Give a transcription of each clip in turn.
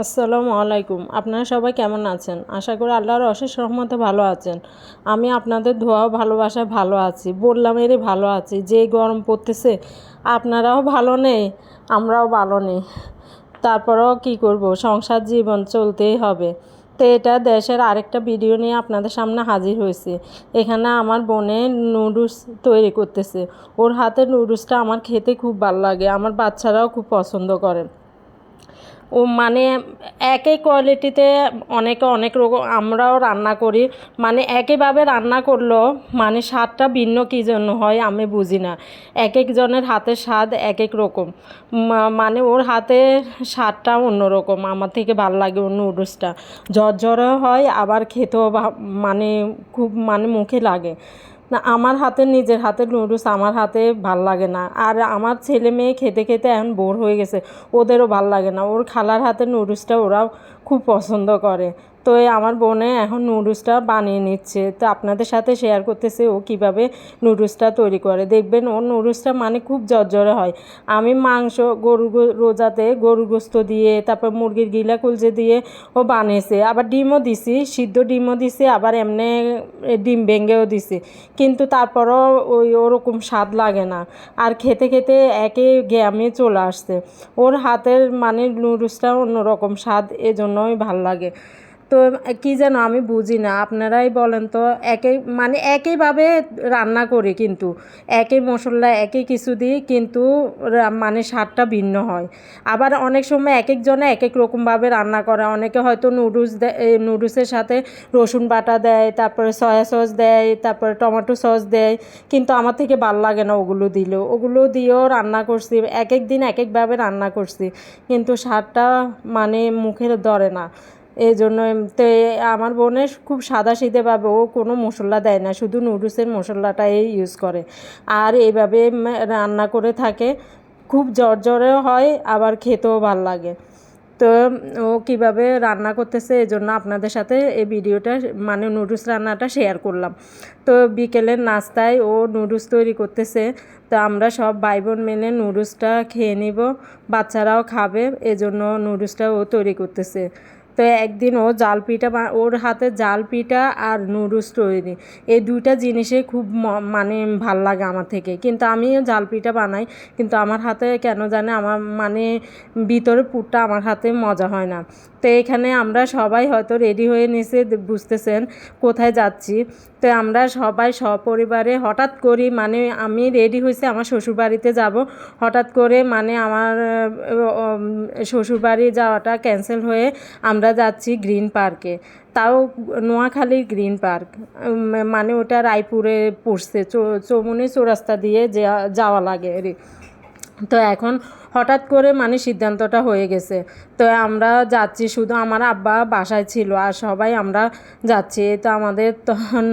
আসসালামু আলাইকুম। আপনারা সবাই কেমন আছেন? আশা করি আল্লাহর অশেষ রহমতে ভালো আছেন। আমি আপনাদের ধোয়া ভালোবাসায় ভালো আছি, বললাম এরই ভালো আছি। যে গরম পড়তেছে, আপনারাও ভালো নেই আমরাও ভালো নেই তারপরেও কি করব? সংসার জীবন চলতেই হবে। তো এটা দেশের আরেকটা ভিডিও নিয়ে আপনাদের সামনে হাজির হয়েছে। এখানে আমার বোনে নুডলস তৈরি করতেছে। ওর হাতের নুডলসটা আমার খেতে খুব ভালো লাগে। আমার বাচ্চারাও খুব পছন্দ করে। ও মানে একই কোয়ালিটিতে অনেকে অনেক রকম, আমরাও রান্না করি। মানে একইভাবে রান্না করলেও মানে স্বাদটা ভিন্ন কী জন্য হয় আমি বুঝি না। এক একজনের হাতের স্বাদ এক এক রকম মানে ওর হাতের স্বাদটা অন্যরকম। আমার থেকে ভালো লাগে ওর নুডলসটা। ঝরঝরে হয়, আবার খেতেও মানে খুব মানে মুখে লাগে। না, আমার হাতে, নিজের হাতের নুডলস আমার হাতে ভালো লাগে না। আর আমার ছেলে মেয়ে খেতে খেতে এখন বোর হয়ে গেছে, ওদেরও ভালো লাগে না। ওর খালার হাতের নুডলসটা ওরাও খুব পছন্দ করে। তো আমার বোনে এখন নুডলসটা বানিয়ে নিচ্ছে। তো আপনাদের সাথে শেয়ার করতেছে ও কীভাবে নুডলসটা তৈরি করে। দেখবেন ওর নুডলসটা মানে খুব জর্জরে হয়। আমি মাংস গরু রোজাতে গরুর গোস্ত দিয়ে, তারপর মুরগির গিলা কুলচে দিয়ে ও বানিয়েছে। আবার ডিমও দিছি, সিদ্ধ ডিমও দিছি, আবার এমনি ডিম ভেঙেও দিছি। কিন্তু তারপরও ওই ওরকম স্বাদ লাগে না। আর খেতে খেতে একে গ্যামে চলে আসছে। ওর হাতের মানে নুডলসটা অন্যরকম স্বাদ এজন্যই ভালো লাগে। তো কি যেন আমি বুঝি না। আপনারাই বলেন তো একই মানে একইভাবে রান্না করি কিন্তু। একই মশলা, একই কিছু দিই কিন্তু মানে স্বাদটা ভিন্ন হয়। আবার অনেক সময় এক একজনে এক এক রকমভাবে রান্না করে। অনেকে হয়তো নুডলস দেয় নুডলসের সাথে রসুন বাটা দেয়, তারপরে সয়া সস দেয়, তারপরে টমেটো সস দেয়। কিন্তু আমার থেকে ভালো লাগে না ওগুলো দিলেও। ওগুলো দিয়েও রান্না করছি এক এক দিন এক একভাবে রান্না করছি। কিন্তু স্বাদটা মানে মুখে ধরে না। এই জন্য তো আমার বোনের খুব সাদা সিধেভাবে ও কোনো মশলা দেয় না, শুধু নুডলসের মশলাটাই ইউজ করে। আর এইভাবে রান্না করে থাকে, খুব জর্জরেও হয়, আবার খেতেও ভালো লাগে। তো ও কীভাবে রান্না করতেছে এই জন্য আপনাদের সাথে এই ভিডিওটা মানে নুডলস রান্নাটা শেয়ার করলাম। তো বিকেলের নাস্তায় ও নুডলস তৈরি করতেছে, তো আমরা সব ভাই বোন মিলে নুডলসটা খেয়ে নিব, বাচ্চারাও খাবে, এজন্য নুডলসটা ও তৈরি করতেছে। তো একদিন ও জাল পিঠা ওর হাতে জাল পিঠা আর নুডলস তৈরি এই দুইটা জিনিসে খুব মানে ভালো লাগে আমার থেকে। কিন্তু আমিও জাল পিঠা বানাই, কিন্তু আমার হাতে কেন জানে আমার মানে ভিতরে পুরটা আমার হাতে মজা হয় না। তো এখানে আমরা সবাই হয়তো রেডি হয়ে নিচে বুঝতেছেন কোথায় যাচ্ছি। তো আমরা সবাই সপরিবারে হঠাৎ করি মানে আমি রেডি হয়েছি আমার শ্বশুরবাড়িতে যাব। হঠাৎ করে মানে আমার শ্বশুরবাড়ি যাওয়াটা ক্যান্সেল হয়ে আমরা যাচ্ছি গ্রিন পার্কে। তাও নোয়াখালীর গ্রিন পার্ক। মানে ওটা রায়পুরে পড়ছে চৌমুনি চৌরাস্তা দিয়ে যাওয়া লাগে। তো এখন হঠাৎ করে মানে সিদ্ধান্তটা হয়ে গেছে। তো আমরা যাচ্ছি, শুধু আমার আব্বা বাসায় ছিল আর সবাই আমরা যাচ্ছি। তো আমাদের তখন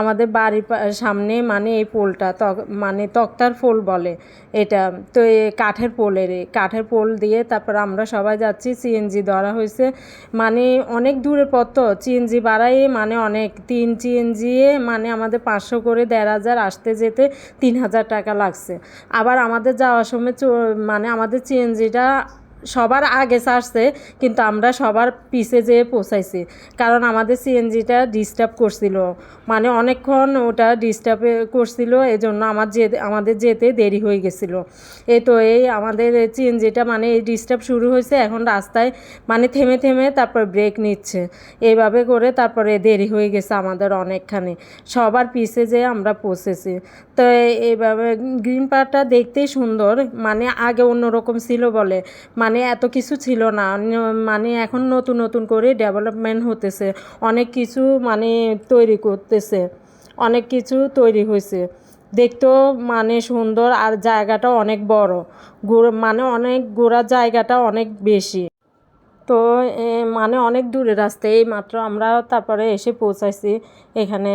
আমাদের বাড়ির সামনে মানে এই পোলটা তক মানে তক্তার পোল বলে এটা। তো এ কাঠের পোলের কাঠের পোল দিয়ে তারপর আমরা সবাই যাচ্ছি। সিএনজি ধরা হয়েছে। মানে অনেক দূরের পথ তো, সিএনজি বাড়াই মানে অনেক। তিন সিএনজি মানে আমাদের পাঁচশো করে দেড় হাজার আসতে যেতে তিন হাজার টাকা লাগছে। আবার আমাদের যাওয়ার সময় মানে আমাদের সিএনজিটা সবার আগে ছাড়ছে, কিন্তু আমরা সবার পিছে যেয়ে পৌঁছাইছি। কারণ আমাদের সিএনজিটা ডিস্টার্ব করছিল। মানে অনেকক্ষণ ওটা ডিস্টার্ব করছিল এই জন্য আমার যে, আমাদের যেতে দেরি হয়ে গেছিল। এই তো এই আমাদের সিএনজিটা মানে এই ডিস্টার্ব শুরু হয়েছে, এখন রাস্তায় মানে থেমে থেমে তারপর ব্রেক নিচ্ছে। এইভাবে করে তারপরে দেরি হয়ে গেছে আমাদের অনেকখানি। সবার পিছে যেয়ে আমরা পৌঁছেছি। তো এইভাবে গ্রিন পার্কটা দেখতেই সুন্দর মানে আগে অন্যরকম ছিল বলে। মানে এত কিছু ছিল না। মানে এখন নতুন নতুন করে ডেভেলপমেন্ট হতেছে। অনেক কিছু মানে তৈরি করতেছে। অনেক কিছু তৈরি হয়েছে। দেখতেও মানে সুন্দর আর জায়গাটা অনেক বড়। মানে অনেক ঘোরার জায়গাটা অনেক বেশি। তো মানে অনেক দূরে রাস্তা। এই মাত্র আমরা তারপরে এসে পৌঁছাইছি এখানে।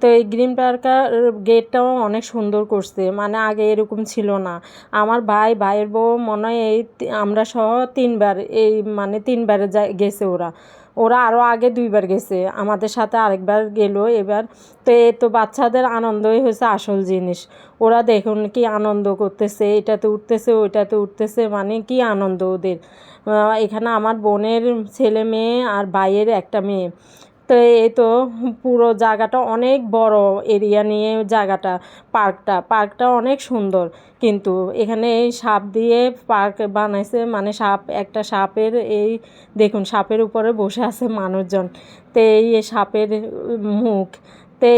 তো এই গ্রিন পার্কার গেটটাও অনেক সুন্দর করছে। মানে আগে এরকম ছিল না। আমার ভাই, ভাইয়ের বউ মনে হয় এই আমরা সহ তিনবার এই মানে তিনবারে গেছে ওরা। ওরা আরও আগে দুইবার গেছে। আমাদের সাথে আরেকবার গেলো এবার। তো এ তো বাচ্চাদের আনন্দই হয়েছে আসল জিনিস। ওরা দেখুন কি আনন্দ করতেছে, এটাতে উঠতেছে, ওইটাতে উঠতেছে মানে কি আনন্দ ওদের। এখানে আমার বোনের ছেলে মেয়ে আর ভাইয়ের একটা মেয়ে। তো এই তো পুরো জায়গাটা অনেক বড় এরিয়া নিয়ে জায়গাটা, পার্কটা। পার্কটা অনেক সুন্দর। কিন্তু এখানে এই সাপ দিয়ে পার্ক বানাইছে মানে সাপ, একটা সাপের এই, দেখুন, সাপের উপরে বসে আছে মানুষজন। তো এই সাপের মুখ তো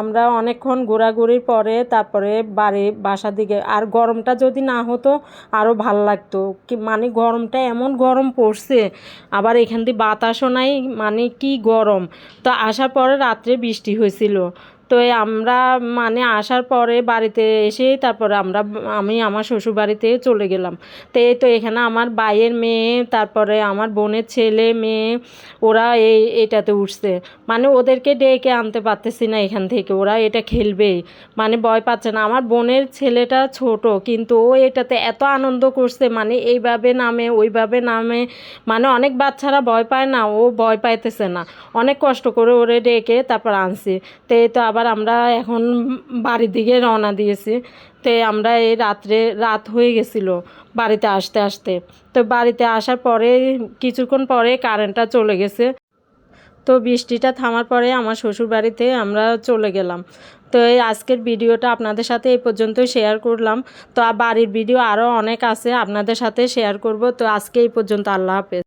আমরা অনেকক্ষণ ঘোরাঘুরির পরে তারপরে বাড়ি, বাসার দিকে। আর গরমটা যদি না হতো আরও ভালো লাগতো। কি মানে গরমটা এমন গরম পড়ছে, আবার এখান দিয়ে বাতাসও নাই মানে কি গরম। তো আসার পরে রাত্রে বৃষ্টি হয়েছিল। তো আমরা মানে আসার পরে বাড়িতে এসে তারপরে আমরা, আমি আমার শ্বশুর বাড়িতে চলে গেলাম। তো এই তো এখানে আমার ভাইয়ের মেয়ে, তারপরে আমার বোনের ছেলে মেয়ে, ওরা এই এটাতে উঠছে। মানে ওদেরকে ডেকে আনতে পারতেছি না এখান থেকে, ওরা এটা খেলবেই মানে ভয় পাচ্ছে না। আমার বোনের ছেলেটা ছোট, কিন্তু ও এটাতে এত আনন্দ করছে মানে এইভাবে নামে, ওইভাবে নামে। মানে অনেক বাচ্চারা ভয় পায় না, ও ভয় পাইতেছে না। অনেক কষ্ট করে ওরে ডেকে তারপর আনছি। তো এই তো আবার আমরা এখন বাড়ির দিকে রওনা দিয়েছি। তো আমরা এই রাত্রে, রাত হয়ে গেছিল বাড়িতে আসতে আসতে। তো বাড়িতে আসার পরে, কিছুক্ষণ পরে কারেন্টটা চলে গেছে। তো বৃষ্টিটা থামার পরে আমার শ্বশুর বাড়িতে আমরা চলে গেলাম। তো এই আজকের ভিডিওটা আপনাদের সাথে এই পর্যন্তই শেয়ার করলাম। তো বাড়ির ভিডিও আরও অনেক আছে, আপনাদের সাথে শেয়ার করব। তো আজকে এই পর্যন্ত আল্লাহ হাফেজ।